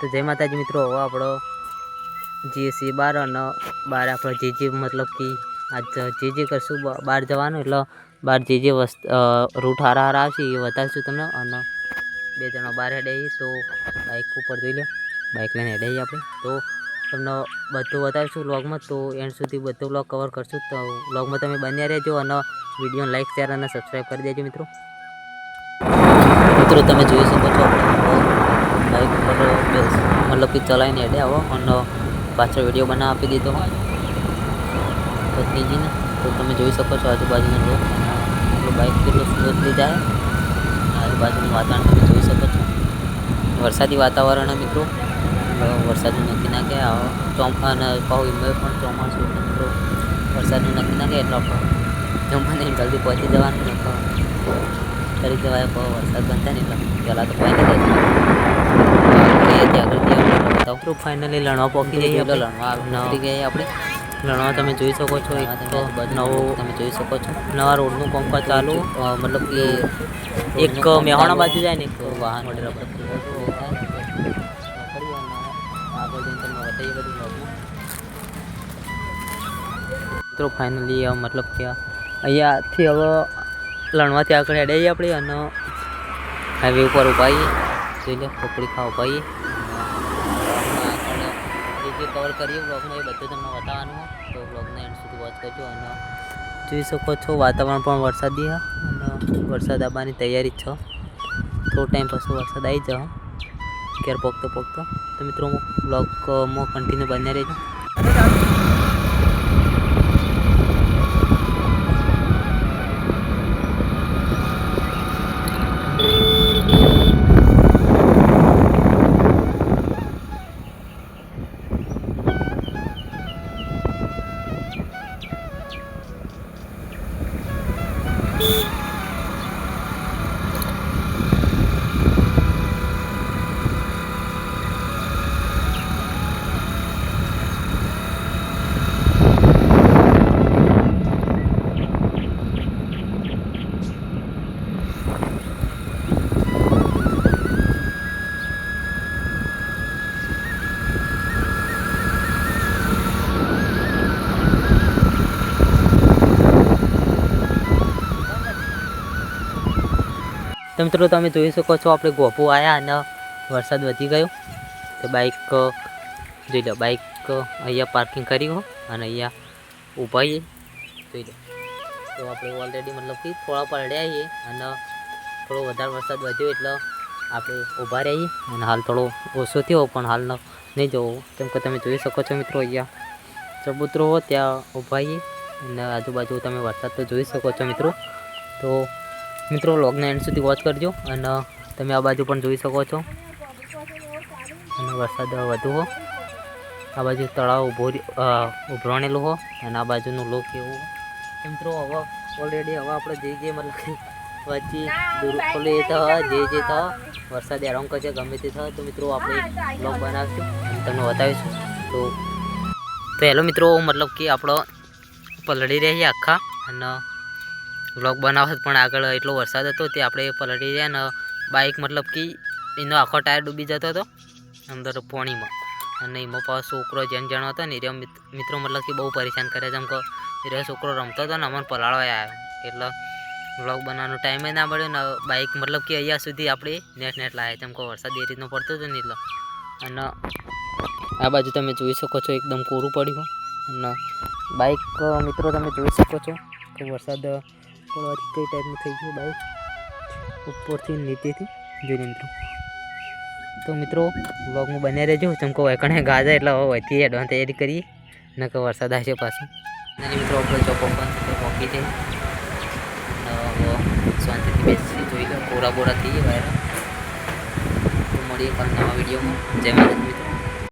તો જય માતાજી મિત્રો, હવે આપણો જીએસસી બાર અને બાર આપણો જે જે મતલબ કે આજ જે જે કરશું બહાર જવાનું એટલે બહાર જે જે વસ્ત રૂટ હારા હારા આવશે એ બતાવીશું તમને અને બે જણા બહાર હેડે તો બાઇક ઉપર જોઈ લો બાઇક લઈને હેડે આપણે. તો તમને બધું બતાવીશું વ્લોગમાં તો એન્ડ સુધી બધું વ્લોગ કવર કરશું. તો વ્લોગમાં તમે બન્યા રહેજો અને વીડિયો લાઈક શેર અને સબસ્ક્રાઈબ કરી દેજો મિત્રો. મિત્રો, તમે જોઈ શકો છો બાઇક ઉપર મતલબ કે ચલાવીને હેડે આવો અને પાછળ વીડિયો બનાવ આપી દીધો પત્નીજીને તો તમે જોઈ શકો છો આજુબાજુનો લોક આપણું બાઇક કેટલું સ્મૂથલી જાય આજુબાજુનું વાતાવરણ તમે જોઈ શકો છો વરસાદી વાતાવરણ હે મિત્રો હવે વરસાદનું નક્કી ના કે આવો ચોમ અને પાહુ એમાં પણ ચોમાસું એટલે મિત્રો વરસાદનું નક્કી ના કે એટલે આપણે જમવાને જલ્દી પહોંચી જવાનું ને તો કરી જવાય બહુ વરસાદ બંધ થાય ને એટલે પહેલાં તો પાણી જાય આગળથી બતાવું ફાઇનલી લણવા પહોંચી જઈએ લણવા ઉતરી ગઈ આપણે. લણવા તમે જોઈ શકો છો એક તો નવો તમે જોઈ શકો છો. નવા રોડનું પંપ ચાલુ. મતલબ કે એક મેહોણા બાજુ જાય ને એક. વાહન vlogમાં. મિત્રો ફાઇનલી મતલબ કે અહીંયાથી હવે લણવાથી આગળ હેડાઈએ આપણે અને હાઈવે ઉપર ઉભાઈએ જોઈ લે પકોડી ખાવા ઉભાઈએ જે કવર કરીએ બ્લોગને એ બધું તમને બતાવવાનું તો બ્લોગને એન્ડ સુધી વોચ કરજો અને જોઈ શકો છો, વાતાવરણ પણ વરસાદી અને વરસાદ આવવાની તૈયારી જ છો. થોડો ટાઈમ પછી વરસાદ આવી જાઓ ઘેર પોગતો પોગતો તો મિત્રો બ્લોગમાં કન્ટિન્યુ બન્યા રહેજો. તો મિત્રો, તમે જોઈ શકો છો, આપણે ગોપુ આવ્યા અને વરસાદ વધી ગયો. તો બાઇક જોઈ લો બાઇક અહીંયા પાર્કિંગ કરી હો અને અહીંયા ઊભા છીએ જોઈ લો. તો આપણે ઓલરેડી મતલબ કે થોડા પડ્યા છીએ અને થોડો વધારે વરસાદ વધ્યો એટલે આપણે ઊભા રહીએ અને હાલ થોડો ઓછો થયો, પણ હાલ નહીં જવો. કેમ કે તમે જોઈ શકો છો મિત્રો અહીંયા ચબૂતરો ત્યાં ઊભા છીએ અને આજુબાજુ તમે વરસાદ તો જોઈ શકો છો મિત્રો. તો મિત્રો વ્લોગને એન્ડ સુધી વોચ કરજો અને તમે આ બાજુ પણ જોઈ શકો છો. અને વરસાદ વધુ હો. આ બાજુ તળાવ રહ્યો- ઉભરાણેલું હો અને આ બાજુનું લોક એવું મિત્રો, હવે ઓલરેડી હવે આપણે જે જે મતલબ વચ્ચે દૂર પેલું તો, જે જે તો વરસાદ આરામ કરશે, ગમે તે થાય તો મિત્રો આપણે બ્લોગ બનાવીશું તમને બતાવીશું. તો તો હેલો મિત્રો, મતલબ કે આપણો પલળી રહીએ આખા અને વ્લોગ બનાવત પણ આગળ એટલો વરસાદ હતો તે આપણે પલટી જાય ને બાઇક મતલબ કે એનો આખો ટાયર ડૂબી જતો હતો, અંદર પોણીમાં. અને એમાં પાછો છોકરો જેમ જણો હતો ને એ મિત્રો મતલબ કે બહુ પરેશાન કરે જેમ કે એ છોકરો રમતો હતો ને, અમને પલાળવા આવ્યો એટલે વ્લોગ બનાવવાનો ટાઈમે ના મળ્યો ને બાઇક મતલબ કે અહીંયા સુધી આપણે નેટ નેટ લાવ્યા જેમ કે વરસાદ એ રીતનો પડતો હતો ને એટલે. અને આ બાજુ તમે જોઈ શકો છો, એકદમ કોરું પડ્યું. અને બાઇક મિત્રો તમે જોઈ શકો છો કે વરસાદ પડવાથી કઈ ટાઈપનું થઈ ગયું બાઇક ઉપરથી નીચેથી? જોઈને મિત્રો. તો મિત્રો વ્લોગમાં બને રહેજો. ચમકો કણે ગાજા એટલે વહીથી એડવાન્સ તૈયારી કરીએ. નકર વરસાદ આવશે પાછો. અને મિત્રો ચોકો પણ મોકી છે શાંતિથી બેસી જોઈ લો. કોરા બોરા થઈ ગયા વાયરા તો મળીએ કાલ નવા વિડીયોમાં જય મહારાજ મિત્રો.